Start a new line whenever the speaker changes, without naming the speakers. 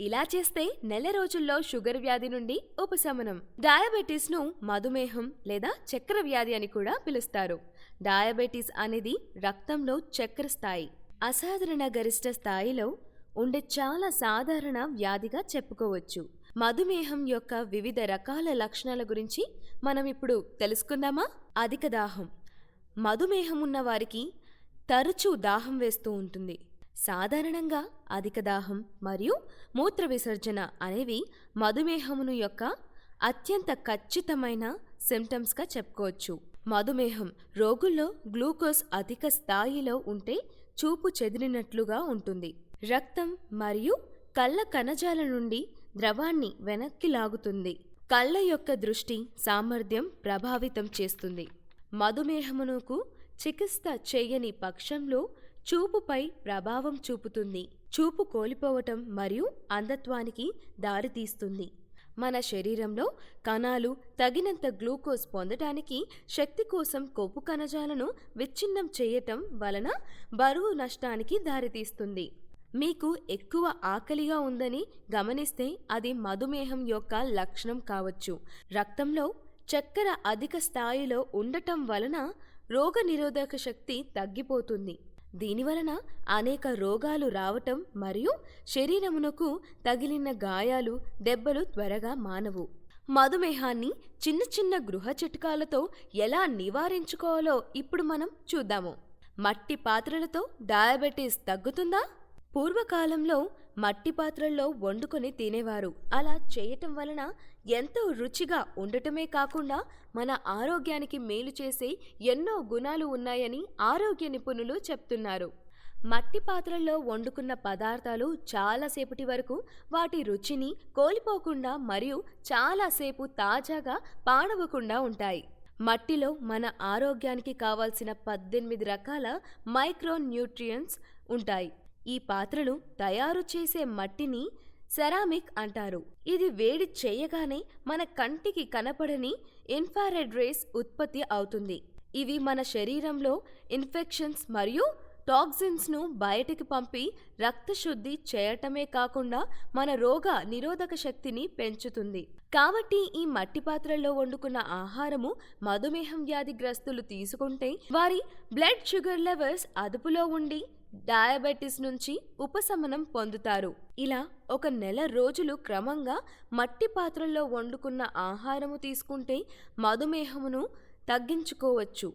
ఇలా చేస్తే నెల రోజుల్లో షుగర్ వ్యాధి నుండి ఉపశమనం. డయాబెటీస్ను మధుమేహం లేదా చక్కెర వ్యాధి అని కూడా పిలుస్తారు. డయాబెటీస్ అనేది రక్తంలో చక్కెర స్థాయి. అసాధారణ గరిష్ట స్థాయిలో ఉండే చాలా సాధారణ వ్యాధిగా చెప్పుకోవచ్చు. మధుమేహం యొక్క వివిధ రకాల లక్షణాల గురించి మనం ఇప్పుడు తెలుసుకుందామా? అధిక దాహం. మధుమేహం ఉన్న వారికి తరచూ దాహం వేస్తూ ఉంటుంది. సాధారణంగా అధిక దాహం మరియు మూత్ర విసర్జన అనేవి మధుమేహమును యొక్క అత్యంత ఖచ్చితమైన సిమ్టమ్స్గా చెప్పుకోవచ్చు. మధుమేహం రోగుల్లో గ్లూకోజ్ అధిక స్థాయిలో ఉంటే చూపు చెదిరినట్లుగా ఉంటుంది. రక్తం మరియు కళ్ళ కణజాల నుండి ద్రవాన్ని వెనక్కి లాగుతుంది. కళ్ళ యొక్క దృష్టి సామర్థ్యం ప్రభావితం చేస్తుంది. మధుమేహమునకు చికిత్స చేయని పక్షంలో చూపుపై ప్రభావం చూపుతుంది. చూపు కోల్పోవటం మరియు అంధత్వానికి దారితీస్తుంది మన శరీరంలో కణాలు తగినంత గ్లూకోజ్ పొందటానికి శక్తి కోసం కొవ్వు కణజాలను విచ్ఛిన్నం చేయటం వలన బరువు నష్టానికి దారితీస్తుంది మీకు ఎక్కువ ఆకలిగా ఉందని గమనిస్తే అది మధుమేహం యొక్క లక్షణం కావచ్చు. రక్తంలో చక్కెర అధిక స్థాయిలో ఉండటం వలన రోగనిరోధక శక్తి తగ్గిపోతుంది. దీనివలన అనేక రోగాలు రావటం మరియు శరీరమునకు తగిలిన గాయాలు దెబ్బలు త్వరగా మానవు. మధుమేహాన్ని చిన్న చిన్న గృహ చిట్కాలతో ఎలా నివారించుకోవాలో ఇప్పుడు మనం చూద్దాము. మట్టి పాత్రలతో డయాబెటీస్ తగ్గుతుందా? పూర్వకాలంలో మట్టి పాత్రల్లో వండుకొని తినేవారు. అలా చేయటం వలన ఎంతో రుచిగా ఉండటమే కాకుండా మన ఆరోగ్యానికి మేలు చేసే ఎన్నో గుణాలు ఉన్నాయని ఆరోగ్య నిపుణులు చెప్తున్నారు. మట్టి పాత్రల్లో వండుకున్న పదార్థాలు చాలాసేపటి వరకు వాటి రుచిని కోల్పోకుండా మరియు చాలాసేపు తాజాగా పాడవకుండా ఉంటాయి. మట్టిలో మన ఆరోగ్యానికి కావాల్సిన పద్దెనిమిది రకాల మైక్రో న్యూట్రియంట్స్ ఉంటాయి. ఈ పాత్రలు తయారు చేసే మట్టిని సెరామిక్ అంటారు. ఇది వేడి చేయగానే మన కంటికి కనపడని ఇన్ఫారెడ్ రేస్ ఉత్పత్తి అవుతుంది. ఇవి మన శరీరంలో ఇన్ఫెక్షన్స్ మరియు టాక్సిన్స్ను బయటికి పంపి రక్తశుద్ధి చేయటమే కాకుండా మన రోగ నిరోధక శక్తిని పెంచుతుంది. కాబట్టి ఈ మట్టి పాత్రల్లో వండుకున్న ఆహారము మధుమేహం వ్యాధిగ్రస్తులు తీసుకుంటే వారి బ్లడ్ షుగర్ లెవెల్స్ అదుపులో ఉండి డయాబెటీస్ నుంచి ఉపశమనం పొందుతారు. ఇలా ఒక నెల రోజులు క్రమంగా మట్టి పాత్రల్లో వండుకున్న ఆహారము తీసుకుంటే మధుమేహమును తగ్గించుకోవచ్చు.